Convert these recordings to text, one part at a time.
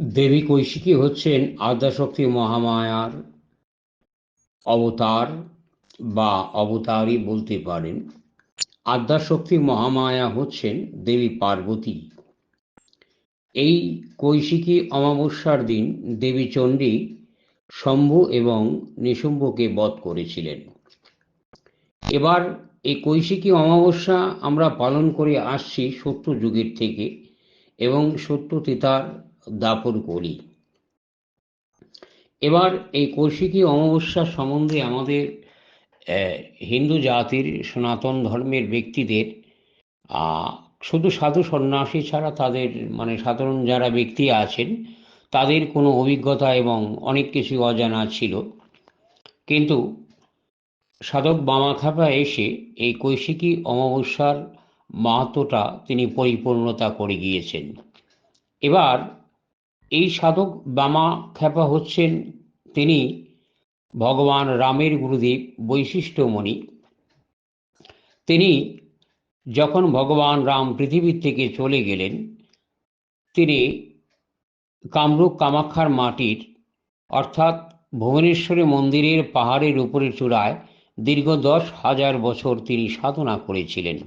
দেবী কৈশিকী হচ্ছেন আদ্যাশক্তি মহামায়ার অবতার বা অবতারই বলতে পারেন। আদ্যাশক্তি মহামায়া হচ্ছেন দেবী পার্বতী। এই কৈশিকী অমাবস্যার দিন দেবী চণ্ডী শম্ভু এবং নিশুম্ভকে বধ করেছিলেন। এবার এই কৈশিকী অমাবস্যা আমরা পালন করে আসছি সত্য যুগের থেকে এবং সত্য তিতার দাপন করি। এবার এই কৌশিকী অমাবস্যা সম্বন্ধে আমাদের হিন্দু জাতির সনাতন ধর্মের ব্যক্তিদের শুধু সাধু সন্ন্যাসী ছাড়া তাদের মানে সাধারণ যারা ব্যক্তি আছেন, তাদের কোনো অভিজ্ঞতা এবং অনেক কিছু অজানা ছিল। কিন্তু সাধক বামাখাপা এসে এই কৈশিকী অমাবস্যার মাহাত্মটা তিনি পরিপূর্ণতা করে গিয়েছেন। এবার এই সাধক বামা খ্যাপা হচ্ছেন তিনি ভগবান রামের গুরুদেব বৈশিষ্ট্যমণি। তিনি যখন ভগবান রাম পৃথিবীর থেকে চলে গেলেন, তিনি কামরূপ কামাক্ষার মাটির, অর্থাৎ ভুবনেশ্বরী মন্দিরের পাহাড়ের উপরে চূড়ায় দীর্ঘ দশ হাজার বছর তিনি সাধনা করেছিলেন।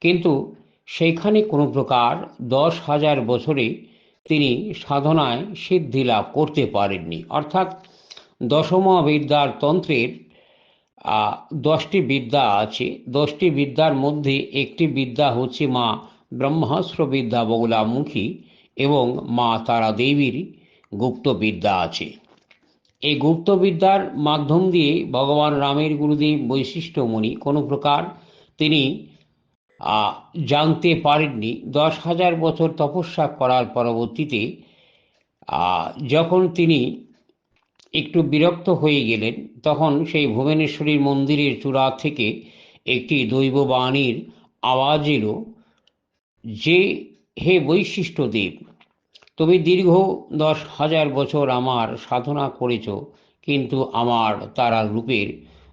কিন্তু সেইখানে কোনো প্রকার দশ হাজার বছরে তিনি সাধনায় সিদ্ধি লাভ করতে পারেননি। অর্থাৎ দশম বিদ্যার তন্ত্রের দশটি বিদ্যা আছে। দশটি বিদ্যার মধ্যে একটি বিদ্যা হচ্ছে মা ব্রহ্মাস্ত্র বিদ্যা বগুলামুখী এবং মা তারা দেবীর গুপ্ত বিদ্যা আছে। এই গুপ্ত বিদ্যার মাধ্যম দিয়ে ভগবান রামের গুরুদেব বৈশিষ্ট্যমণি কোনো প্রকার তিনি জানতে পারেননি। দশ হাজার বছর তপস্যা করার পরবর্তীতে যখন তিনি একটু বিরক্ত হয়ে গেলেন, তখন সেই ভুবনেশ্বরীর মন্দিরের চূড়া থেকে একটি দৈববাণীর আওয়াজ এলো যে, হে বৈশিষ্ট্য দেব তুমি দীর্ঘ দশ হাজার বছর আমার সাধনা করেছ, কিন্তু আমার তারা রূপের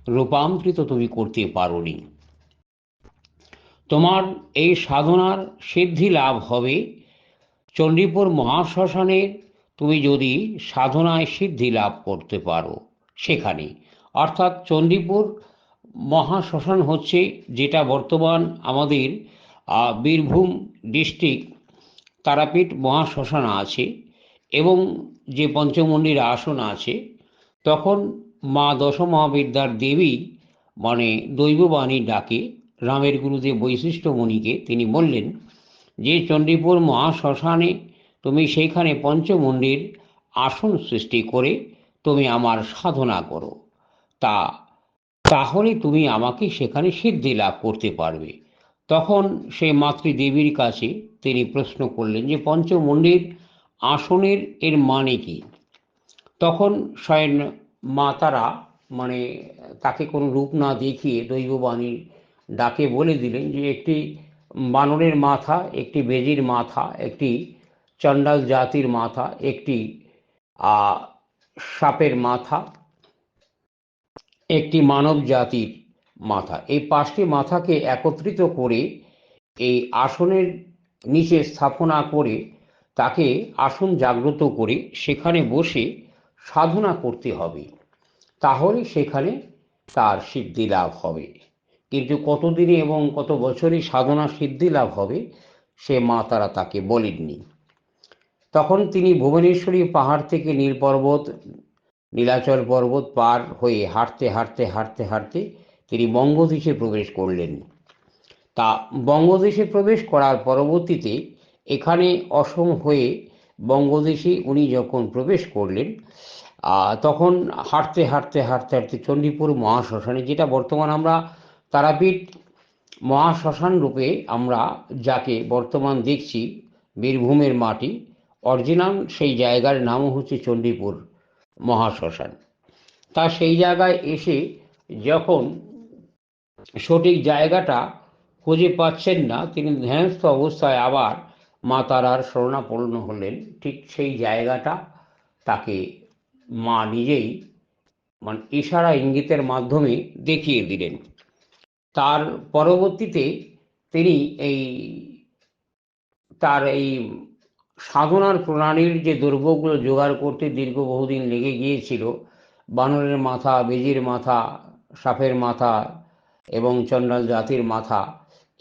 রূপান্তরিত তুমি করতে পারোনি। তোমার এই সাধনার সিদ্ধি লাভ হবে। চণ্ডীপুর মহাশ্মশানের তুমি যদি সাধনায় সিদ্ধি লাভ করতে পারো, সেখানে। অর্থাৎ চণ্ডীপুর মহাশ্মশান হচ্ছে যেটা বর্তমান আমাদের বীরভূম ডিস্ট্রিক্ট তারাপীঠ মহাশ্মশান আছে এবং যে পঞ্চমন্ডির আসন আছে, তখন মা দশমহাবিদ্যার দেবী মানে দৈববাণী ডাকে। রামের গুরুদেব বৈশিষ্ট্যমণিকে তিনি বললেন, যে চণ্ডীপুর মহাশ্মশানে তুমি সেইখানে পঞ্চমন্ডির আসন সৃষ্টি করে তুমি আমার সাধনা করো। তা, তাহলে তুমি আমাকে সেখানে সিদ্ধি লাভ করতে পারবে। তখন সে মাতৃদেবীর কাছে তিনি প্রশ্ন করলেন, যে পঞ্চমন্ডির আসনের এর মানে কি? তখন স্বয়ং মা তারা মানে তাকে কোনো রূপ না দেখিয়ে দৈববাণী ডাকে বলে দিলেন যে একটি বানরের মাথা, একটি বেজির মাথা, একটি চণ্ডাল জাতির মাথা, একটি সাপের মাথা, একটি মানব জাতির মাথা। এই পাঁচটি মাথাকে একত্রিত করে এই আসনের নিচে স্থাপনা করে তাকে আসন জাগ্রত করে সেখানে বসে সাধনা করতে হবে। তাহলে সেখানে তার সিদ্ধি লাভ হবে। কিন্তু কতদিনে এবং কত বছরই সাধনা সিদ্ধি লাভ হবে, সে মা তারা তাকে বলেননি। তখন তিনি ভুবনেশ্বরী পাহাড় থেকে নীল পর্বত, নীলাচল পর্বত পার হয়ে হাঁটতে হাঁটতে হাঁটতে হাঁটতে তিনি বঙ্গদেশে প্রবেশ করলেন। তা বঙ্গদেশে প্রবেশ করার পরবর্তীতে এখানে অসম হয়ে বঙ্গদেশে উনি যখন প্রবেশ করলেন তখন হাঁটতে হাঁটতে হাঁটতে হাঁটতে চণ্ডীপুর মহাশ্মশানে, যেটা বর্তমান আমরা তারাপীঠ মহাশ্মশান রূপে আমরা যাকে বর্তমান দেখছি বীরভূমের মাটি, অরিজিনাল সেই জায়গার নামও হচ্ছে চণ্ডীপুর মহাশ্মশান। তা সেই জায়গায় এসে যখন সঠিক জায়গাটা খুঁজে পাচ্ছেন না, তিনি ধ্যানস্থ অবস্থায় আবার মা তারার শরণাপন্ন হলেন। ঠিক সেই জায়গাটা তাকে মা নিজেই মানে ইশারা ইঙ্গিতের মাধ্যমে দেখিয়ে দিলেন। তার পরবর্তীতে তিনি এই তার এই সাধনার প্রণালীর যে দ্রব্যগুলো জোগাড় করতে দীর্ঘ বহুদিন লেগে গিয়েছিল, বানরের মাথা, বেজির মাথা, সাপের মাথা এবং চণ্ডাল জাতির মাথা,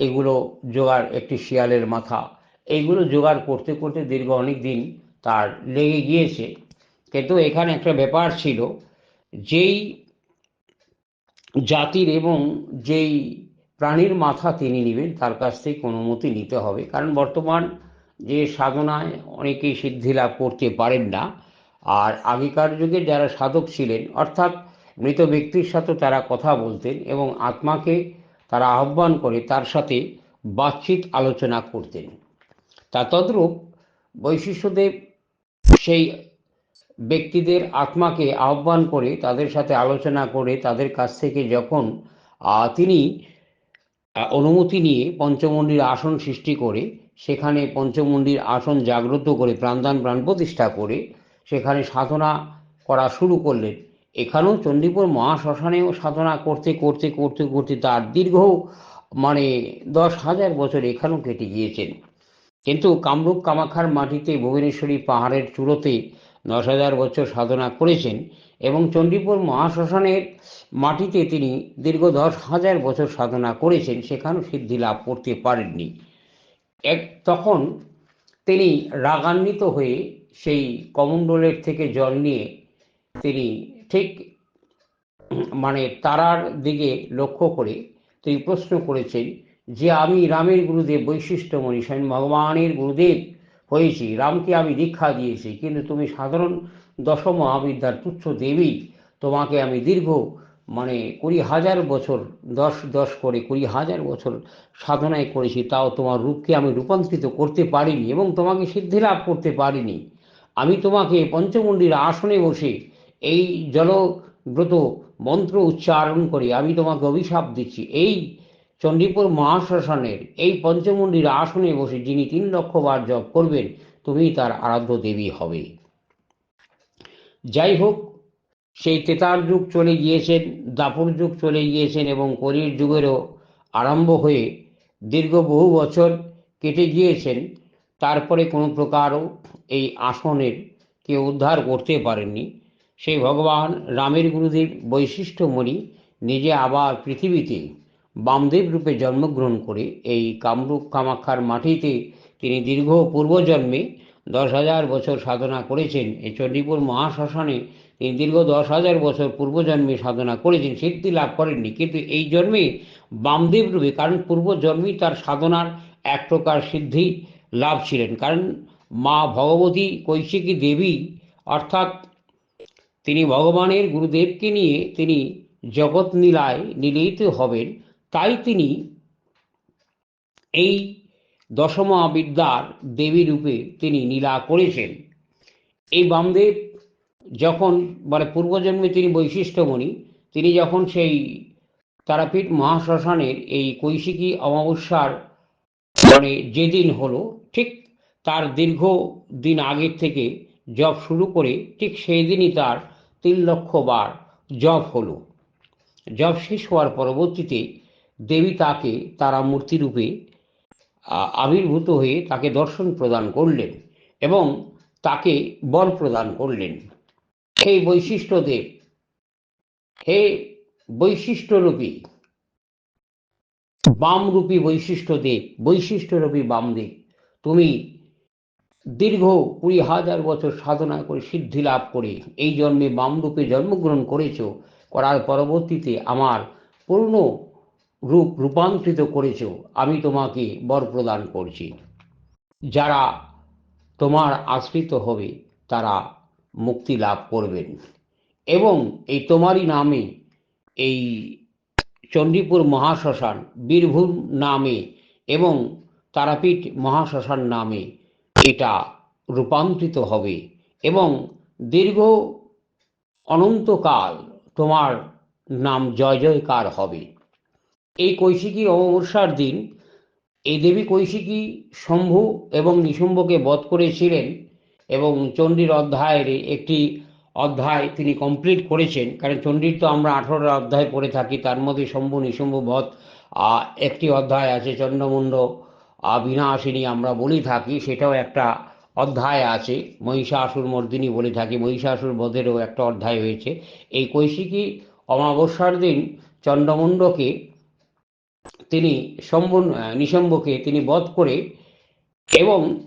এগুলো জোগাড়, একটি শিয়ালের মাথা এইগুলো জোগাড় করতে করতে দীর্ঘ অনেক দিন তার লেগে গিয়েছে। কিন্তু এখানে একটা ব্যাপার ছিল, যেই জাতির এবং যেই প্রাণীর মাথা তিনি নেবেন, তার কাছ থেকে অনুমতি নিতে হবে। কারণ বর্তমান যে সাধনায় অনেকেই সিদ্ধি লাভ করতে পারেন না। আর আগেকার যুগে যারা সাধক ছিলেন, অর্থাৎ মৃত ব্যক্তির সাথে তারা কথা বলতেন এবং আত্মাকে তারা আহ্বান করে তার সাথে বাতচিত আলোচনা করতেন। তা তদ্রূপ বৈশিষ্ট্যদেব সেই ব্যক্তিদের আত্মাকে আহ্বান করে তাদের সাথে আলোচনা করে তাদের কাছ থেকে যখন তিনি অনুমতি নিয়ে পঞ্চমন্ডির আসন সৃষ্টি করে, সেখানে পঞ্চমন্ডির আসন জাগ্রত করে প্রাণদান প্রাণ প্রতিষ্ঠা করে, সেখানে সাধনা করা শুরু করলেন। এখানেও চণ্ডীপুর মহাশ্মশানেও সাধনা করতে করতে করতে করতে তার দীর্ঘ মানে দশ হাজার বছর এখানেও কেটে গিয়েছেন। কিন্তু কামরূপ কামাখার মাটিতে ভুবনেশ্বরী পাহাড়ের চূড়োতে দশ হাজার বছর সাধনা করেছেন এবং চণ্ডীপুর মহাশ্মশানের মাটিতে তিনি দীর্ঘ দশ হাজার বছর সাধনা করেছেন, সেখানেও সিদ্ধি লাভ করতে পারেননি। এক তখন তিনি রাগান্বিত হয়ে সেই কমণ্ডলের থেকে জল নিয়ে তিনি ঠিক মানে তারার দিকে লক্ষ্য করে তিনি প্রশ্ন করেছেন যে, আমি রামের গুরুদেব বৈশিষ্ট্যমণি, স্বয়ং ভগবানের গুরুদেব হয়েছি। রামকে আমি দীক্ষা দিয়েছি, কিন্তু তুমি সাধারণ দশম মহাবিদ্যার তুচ্ছ দেবী, তোমাকে আমি দীর্ঘ মানে কুড়ি হাজার বছর, দশ দশ করে কুড়ি হাজার বছর সাধনায় করেছি, তাও তোমার রূপকে আমি রূপান্তরিত করতে পারিনি এবং তোমাকে সিদ্ধি লাভ করতে পারিনি। আমি তোমাকে পঞ্চমন্ডির আসনে বসে এই জলব্রত মন্ত্র উচ্চারণ করে, আমি তোমাকে অভিশাপ দিচ্ছি। এই চণ্ডীপুর মহাশ্মশানের এই পঞ্চমন্ডির আসনে বসে যিনি তিন লক্ষ বার জপ করবেন তুমি তার আরাধ্য দেবী হবে। যাই হোক, সেই তেতার যুগ চলে গিয়েছেন, দাপুর যুগ চলে গিয়েছেন এবং কলির যুগেরও আরম্ভ হয়ে দীর্ঘ বহু বছর কেটে গিয়েছেন। তারপরে কোনো প্রকারও এই আসনের কেউ উদ্ধার করতে পারেননি। সেই ভগবান রামের গুরুদেব বৈশিষ্ট্যমণি নিজে আবার পৃথিবীতে বামদেব রূপে জন্মগ্রহণ করে এই কামরূপ কামাক্ষার মাটিতে তিনি দীর্ঘ পূর্বজন্মে দশ হাজার বছর সাধনা করেছেন। এই চণ্ডীপুর মহাশ্মশানে তিনি দীর্ঘ দশ হাজার বছর পূর্বজন্মে সাধনা করেছেন। সিদ্ধি লাভ করেননি। কিন্তু এই জন্মে বামদেব রূপে, কারণ পূর্বজন্মেই তার সাধনার এক প্রকার সিদ্ধি লাভ ছিলেন। কারণ মা ভগবতী কৈশিকী দেবী, অর্থাৎ তিনি ভগবানের গুরুদেবকে নিয়ে তিনি জগৎ নীলায় নীলিত হবেন। তাই তিনি এই দশমা বিদ্যার দেবী রূপে তিনি নীলা করেছেন। এই বামদেব যখন মানে পূর্বজন্মে তিনি বৈশিষ্ট্যমণি, তিনি যখন সেই তারাপীঠ মহাশ্মশানের এই কৈশিকী অমাবস্যার মানে যেদিন হলো, ঠিক তার দীর্ঘ দিন আগের থেকে জব শুরু করে ঠিক সেই দিনই তার তিন লক্ষ বার জব হলো। জব শেষ হওয়ার পরবর্তীতে দেবী তাকে তারা মূর্তিরূপে আবির্ভূত হয়ে তাকে দর্শন প্রদান করলেন এবং তাকে বর প্রদান করলেন। হে বৈশিষ্ট্যদেব হে বৈশিষ্ট্যরূপী বামরূপী বৈশিষ্ট্যদেব বৈশিষ্ট্যরূপী বামদেব তুমি দীর্ঘ কুড়ি হাজার বছর সাধনা করে সিদ্ধি লাভ করে এই জন্মে বামরূপে জন্মগ্রহণ করেছ, করার পরবর্তীতে আমার পূর্ণ রূপ, রূপান্তরিত করেছ আমি তোমাকে বর প্রদান করছি। যারা তোমার আশ্রিত হবে, তারা মুক্তি লাভ করবেন। এবং এই তোমারই নামে এই চণ্ডীপুর মহাশ্মশান, বীরভূম নামে এবং তারাপীঠ মহাশ্মশান নামে এটা রূপান্তরিত হবে এবং দীর্ঘ অনন্তকাল তোমার নাম জয়, জয়কার হবে। এই কৈশিকী অমাবস্যার দিন এই দেবী কৈশিকী শম্ভু এবং নিশুম্ভকে বধ করেছিলেন এবং চণ্ডীর অধ্যায়ের একটি অধ্যায় তিনি কমপ্লিট করেছেন। কারণ চণ্ডীর তো আমরা আঠেরোটা অধ্যায় পড়ে থাকি, তার মধ্যে শম্ভু, নিশুম্ভ, বধ একটি অধ্যায় আছে, চন্দ্রমুণ্ড বিনাশিনী আমরা বলি থাকি, সেটাও একটা অধ্যায় আছে, মহিষাসুর মর্দিনী বলে থাকি, মহিষাসুর বধেরও একটা অধ্যায় হয়েছে। এই কৈশিকী অমাবস্যার দিন চন্দ্রমুণ্ডকে তিনি সম্ব নিশম্বকে তিনি বধ করে এবং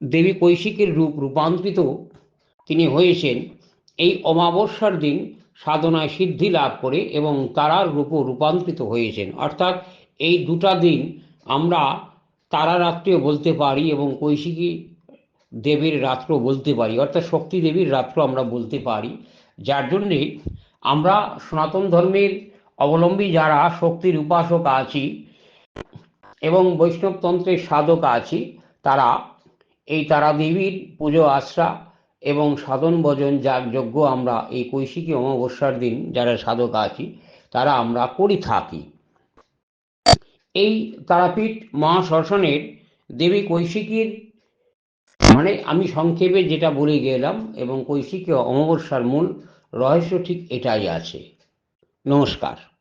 দেবী কৈশিকের রূপ রূপান্তরিত তিনি হয়েছেন। এই অমাবস্যার দিন সাধনায় সিদ্ধি লাভ করে এবং তারার রূপ রূপান্তরিত হয়েছেন। অর্থাৎ এই দুটা দিন আমরা তারা রাত্রিও বলতে পারি এবং কৈশিকী দেবীর রাত্র বলতে পারি। অর্থাৎ শক্তি দেবীর রাত্র আমরা বলতে পারি। যার জন্যে আমরা সনাতন ধর্মের অবলম্বী যারা শক্তির উপাসক আছি এবং বৈষ্ণবতন্ত্রের সাধক আছি, তারা এই তারা দেবীর পুজো আশ্রা এবং সাধন ভজন যাগ যজ্ঞ আমরা এই কৈশিকী অমাবস্যার দিন যারা সাধক আছি, তারা আমরা করি থাকি। এই তারাপীঠ মহাশ্মশানের দেবী কৈশিকীর মানে আমি সংক্ষেপে যেটা বলে গেলাম এবং কৈশিকী অমাবস্যার মূল রহস্য ঠিক এটাই আছে। Não Namaskar.